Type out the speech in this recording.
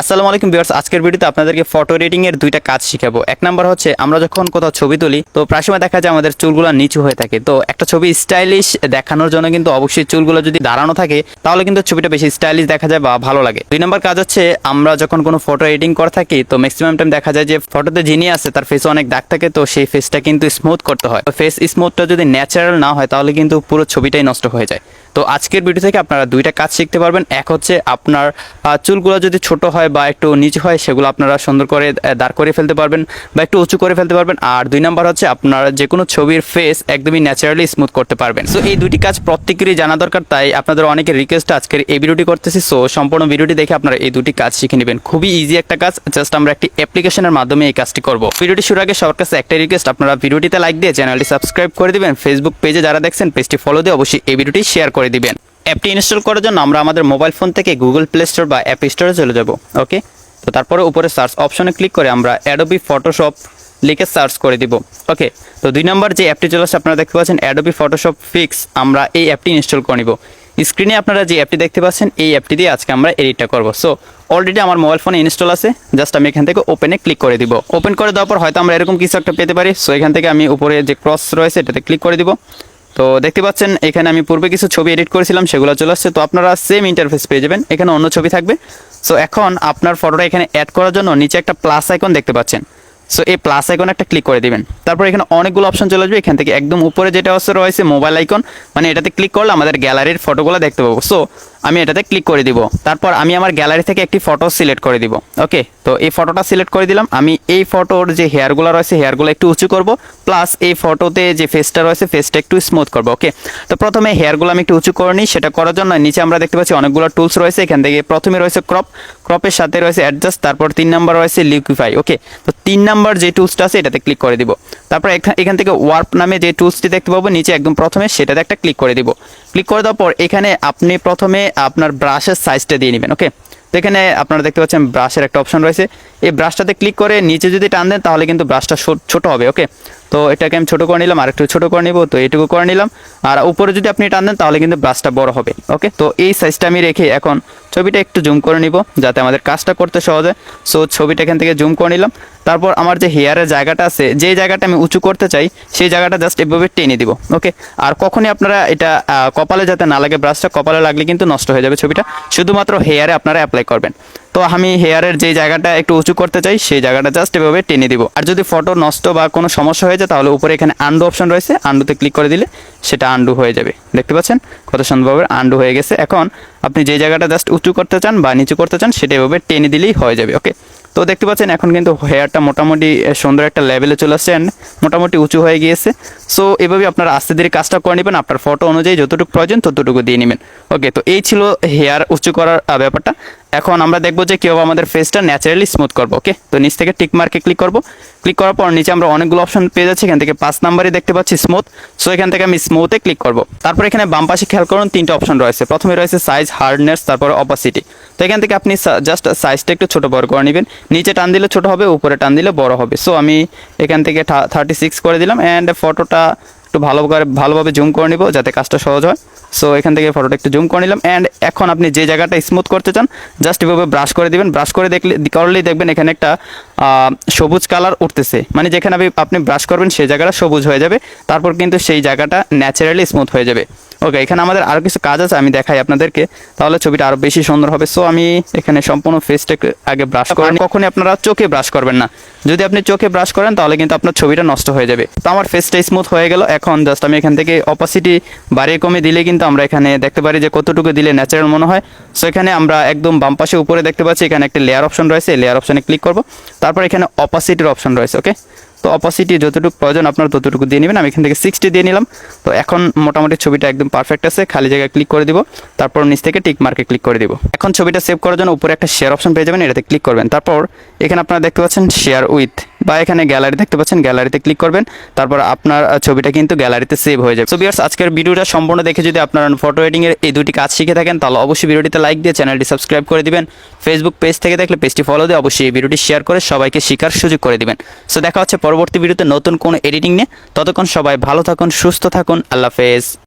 আসসালামু আলাইকুম ভিউয়ার্স, আজকের ভিডিওতে আপনাদেরকে ফটো এডিটিং এর দুইটা কাজ শিখাবো। এক নাম্বার হচ্ছে, আমরা যখন কোথাও ছবি তুলি, তো প্রায় সময় দেখা যায় আমাদের চুলগুলো নিচু হয়ে থাকে। তো একটা ছবি স্টাইলিশ দেখানোর জন্য কিন্তু অবশ্যই চুলগুলো যদি দাঁড়ানো থাকে, তাহলে কিন্তু ছবিটা বেশি স্টাইলিশ দেখা যায় বা ভালো লাগে। দুই নাম্বার কাজ হচ্ছে, আমরা যখন কোনো ফটো এডিটিং করে থাকি, তো ম্যাক্সিমাম টাইম দেখা যায় যে ফটোতে যিনি আছে, তার ফেসে অনেক দাগ থাকে, তো সেই ফেসটা কিন্তু স্মুথ করতে হয়। তো ফেস স্মুথটা যদি ন্যাচারাল না হয়, তাহলে কিন্তু পুরো ছবিটাই নষ্ট হয়ে যায়। তো আজকের ভিডিও থেকে আপনারা দুইটা কাজ শিখতে পারবেন। এক হচ্ছে আপনার চুলগুলো যদি ছোট হয় বা একটু নিচু হয়, সেগুলো আপনারা সুন্দর করে দাঁড় করে ফেলতে পারবেন বা একটু উঁচু করে ফেলতে পারবেন। আর দুই নাম্বার হচ্ছে আপনার যে কোনো ছবির ফেস একদমই ন্যাচারালি স্মুথ করতে পারবেন। সো এই দুটি কাজ প্রত্যেকেরই জানা দরকার, তাই আপনাদের অনেকের রিকোয়েস্ট আজকের এই ভিডিওটি করতেছি। সো সম্পূর্ণ ভিডিওটি দেখে আপনারা এই দুটি কাজ শিখে নেবেন। খুবই ইজি একটা কাজ জাস্ট আমরা একটি অ্যাপ্লিকেশনের মাধ্যমে এই কাজটি করব। ভিডিওটি শুরু আগে সবার কাছে একটা রিকোয়েস্ট আপনারা ভিডিওটিতে লাইক দিয়ে চ্যানেলটি সাবস্ক্রাইব করে দিবেন। ফেসবুক পেজে যারা দেখছেন পেজটি ফলো দিয়ে অবশ্যই এই ভিডিওটি শেয়ার করে দিবেন। অ্যাপটি ইনস্টল করার জন্য আমরা আমাদের মোবাইল ফোন থেকে গুগল প্লে স্টোর বা অ্যাপ স্টোরে চলে যাব ওকে তো তারপরে উপরে সার্চ অপশনে ক্লিক করে আমরা অ্যাডোবি ফটোশপ লিখে সার্চ করে দিব ওকে তো দুই নম্বর যে অ্যাপটি চলে আসছে আপনারা দেখতে পাচ্ছেন অ্যাডোবি ফটোশপ ফিক্স আমরা এই অ্যাপটি ইনস্টল করে নিব। স্ক্রিনে আপনারা যে অ্যাপটি দেখতে পাচ্ছেন, এই অ্যাপটি দিয়ে আজকে আমরা এডিটটা করব। সো অলরেডি আমার মোবাইল ফোনে ইনস্টল আছে জাস্ট আমি এখান থেকে ওপেনে ক্লিক করে দিব। ওপেন করে দেওয়ার পর হয়তো আমরা এরকম কিছু একটা পেতে পারি। সো এখান থেকে আমি উপরে যে ক্রস রয়েছে, এটাতে ক্লিক করে দিব। তো দেখতে পাচ্ছেন, এখানে আমি পূর্বে কিছু ছবি এডিট করেছিলাম, সেগুলো চলে আসছে। তো আপনারা সেম ইন্টারফেস পেয়ে যাবেন। এখানে অন্য ছবি থাকবে। সো এখন আপনার ফটোটা এখানে অ্যাড করার জন্য নিচে একটা প্লাস আইকন দেখতে পাচ্ছেন। সো এই প্লাস আইকন একটা ক্লিক করে দিবেন। তারপর এখানে অনেকগুলো অপশন চলে আসবে। এখান থেকে একদম উপরে যেটা হচ্ছে রয়েছে মোবাইল আইকন মানে এটাতে ক্লিক করলে আমাদের গ্যালারির ফটোগুলো দেখতে পাবো। সো আমি এটাতে ক্লিক করে দিব। তারপর আমি আমার গ্যালারি থেকে একটি ফটো সিলেক্ট করে দিব। ওকে তো এই ফটোটা সিলেক্ট করে দিলাম। আমি এই ফটোর যে হেয়ারগুলো রয়েছে হেয়ারগুলো একটু উঁচু করব প্লাস এই ফটোতে যে ফেসটা রয়েছে ফেসটা একটু স্মুথ করব। ওকে তো প্রথমে হেয়ারগুলো আমি একটু উঁচু করে নিই, সেটা করার জন্য নিচে আমরা দেখতে পাচ্ছি অনেকগুলো টুলস রয়েছে। এখান থেকে প্রথমে রয়েছে ক্রপ ক্রপের সাথে রয়েছে অ্যাডজাস্ট তারপর তিন নাম্বার রয়েছে লিকুইফাই ওকে তো তিন নাম্বার যে টুলসটা আছে, এটাতে ক্লিক করে দিব। তারপর এখা- এখান থেকে ওয়ার্প নামে যে টুলসটি দেখতে পাবো, নিচে একদম প্রথমে সেটাতে একটা ক্লিক করে দিব। ক্লিক করে দেওয়ার পর এখানে আপনি প্রথমে আপনার ব্রাশের সাইজটা দিয়ে নেবেন ওকে তো এখানে আপনারা দেখতে পাচ্ছেন ব্রাশের একটা অপশন রয়েছে। এই ব্রাশটাতে ক্লিক করে নিচে যদি টান দেন, তাহলে কিন্তু ব্রাশটা ছোট হবে ওকে তো এটাকে আমি ছোট করে নিলাম, আর একটু ছোট করে নিব, তো এইটুকু করে নিলাম। আর উপরে যদি আপনি টান দেন, তাহলে কিন্তু ব্রাশটা বড় হবে ওকে তো এই সাইজটা আমি রেখে এখন ছবিটা একটু জুম করে নিব, যাতে আমাদের কাজটা করতে সহজ হয়। সো ছবিটা এখান থেকে জুম করে নিলাম। তারপর আমার যে হেয়ারের জায়গাটা আছে, যে জায়গাটা আমি উঁচু করতে চাই, সেই জায়গাটা জাস্ট এভাবে টেনে দিব ওকে আর কখনই আপনারা এটা কপালে যাতে না লাগে ব্রাশটা কপালে লাগলে কিন্তু নষ্ট হয়ে যাবে ছবিটা। শুধুমাত্র হেয়ারে আপনারা অ্যাপ্লাই করবেন। তো আমি হেয়ারের যে জায়গাটা একটু উঁচু করতে চাই, সেই জায়গাটা জাস্ট এভাবে টেনে দিব। আর যদি ফটো নষ্ট বা কোনো সমস্যা হয়ে যায়, তাহলে উপরে এখানে আন্ডু অপশন রয়েছে। আন্ডুতে ক্লিক করে দিলে সেটা আন্ডু হয়ে যাবে। দেখতে পাচ্ছেন? কত সুন্দরভাবে আন্ডু হয়ে গেছে। এখন আপনি যে জায়গাটা জাস্ট উঁচু করতে চান বা নিচু করতে চান, সেটা এভাবে টেনে দিলেই হয়ে যাবে ওকে তো দেখতে পাচ্ছেন, এখন কিন্তু হেয়ারটা মোটামুটি সুন্দর একটা লেভেলে চলে আসছে and মোটামুটি উঁচু হয়ে গিয়েছে। সো এভাবে আপনারা আস্তে ধীরে কাজটা করে নেবেন। আপনার ফটো অনুযায়ী যতটুকু প্রয়োজন, ততটুকু দিয়ে নেবেন ওকে তো এই ছিল হেয়ার উঁচু করার ব্যাপারটা। এখন আমরা দেখব যে কীভাবে আমাদের ফেসটা ন্যাচারালি স্মুথ করব ওকে তো নিচ থেকে টিক মার্কে ক্লিক করব। ক্লিক করার পর নিচে আমরা অনেকগুলো অপশন পেয়ে যাচ্ছি, এখান থেকে পাঁচ নাম্বারই দেখতে পাচ্ছি স্মুথ সো এখান থেকে আমি স্মুথে ক্লিক করব। তারপর এখানে বাম পাশে খেয়াল করুন, তিনটা অপশন রয়েছে। প্রথমে রয়েছে সাইজ হার্ডনেস তারপর অপাসিটি তো এখান থেকে আপনি জাস্ট সাইজটা একটু ছোটো বড় করে নেবেন। নিচে টান দিলে ছোটো হবে, উপরে টান দিলে বড় হবে। সো আমি এখান থেকে থার্টি সিক্স করে দিলাম অ্যান্ড ফটোটা একটু ভালো করে ভালোভাবে জুম করে নিব, যাতে কাজটা সহজ হয়। সো এখান থেকে ফটোটা একটু জুম করে নিলাম অ্যান্ড এখন আপনি যে জায়গাটা স্মুথ করতে চান জাস্ট এভাবে ব্রাশ করে দিবেন। ব্রাশ করে দেখলে, করলেই দেখবেন এখানে একটা সবুজ কালার উঠতেছে। মানে যেখানে আপনি ব্রাশ করবেন, সেই জায়গাটা সবুজ হয়ে যাবে। তারপর কিন্তু সেই জায়গাটা ন্যাচারালি স্মুথ হয়ে যাবে। ওকে এখানে আমাদের আরও কিছু কাজ আছে, আমি দেখাই আপনাদেরকে। তাহলে ছবিটা আরও বেশি সুন্দর হবে। সো আমি এখানে সম্পূর্ণ ফেসটাকে আগে ব্রাশ করেন কখনই আপনারা চোখে ব্রাশ করবেন না। যদি আপনি চোখে ব্রাশ করেন, তাহলে কিন্তু আপনার ছবিটা নষ্ট হয়ে যাবে। তো আমার ফেসটা স্মুথ হয়ে গেল। এখন জাস্ট আমি এখান থেকে অপাসিটি বাড়িয়ে কমে দিলে কিন্তু আমরা এখানে দেখতে পারি যে কতটুকু দিলে ন্যাচারাল মনে হয়। সো এখানে আমরা একদম বাম পাশে উপরে দেখতে পাচ্ছি, এখানে একটা লেয়ার অপশন রয়েছে। লেয়ার অপশনে ক্লিক করব। তারপর এখানে অপাসিটির অপশন রয়েছে ওকে তো অপাসিটি যতটুকু প্রয়োজন আপনারা ততটুকু দিয়ে নেবেন। আমি এখান থেকে সিক্সটি দিয়ে নিলাম। তো এখন মোটামুটি ছবিটা একদম পারফেক্ট আছে। খালি জায়গায় ক্লিক করে দিব। তারপর নিচ থেকে টিক মার্কে ক্লিক করে দিব। এখন ছবিটা সেভ করার জন্য উপরে একটা শেয়ার অপশন পেয়ে যাবেন। এটাতে ক্লিক করবেন। তারপর এখানে আপনারা দেখতে পাচ্ছেন শেয়ার উইথ বা এখানে গ্যালারি দেখতে পাচ্ছেন গ্যালারিতে ক্লিক করবেন, তারপর আপনার ছবিটা কিন্তু গ্যালারিতে সেভ হয়ে যাবে। সো বিয়ার্স আজকের ভিডিওটা সম্পূর্ণ দেখে যদি আপনারা ফটো এডিং এর এই দুটি কাজ শিখে থাকেন, তাহলে অবশ্যই ভিডিওটিতে লাইক দিয়ে চ্যানেলটি সাবস্ক্রাইব করে দিবেন। ফেসবুক পেজ থেকে দেখলে পেজটি ফলো দিয়ে অবশ্যই এই ভিডিওটি শেয়ার করে সবাইকে শেখার সুযোগ করে দিবেন। সো দেখা হচ্ছে পরবর্তী ভিডিওতে নতুন কোনো এডিটিং নিয়ে। ততক্ষণ সবাই ভালো থাকুন, সুস্থ থাকুন, আল্লাহ হাফেজ।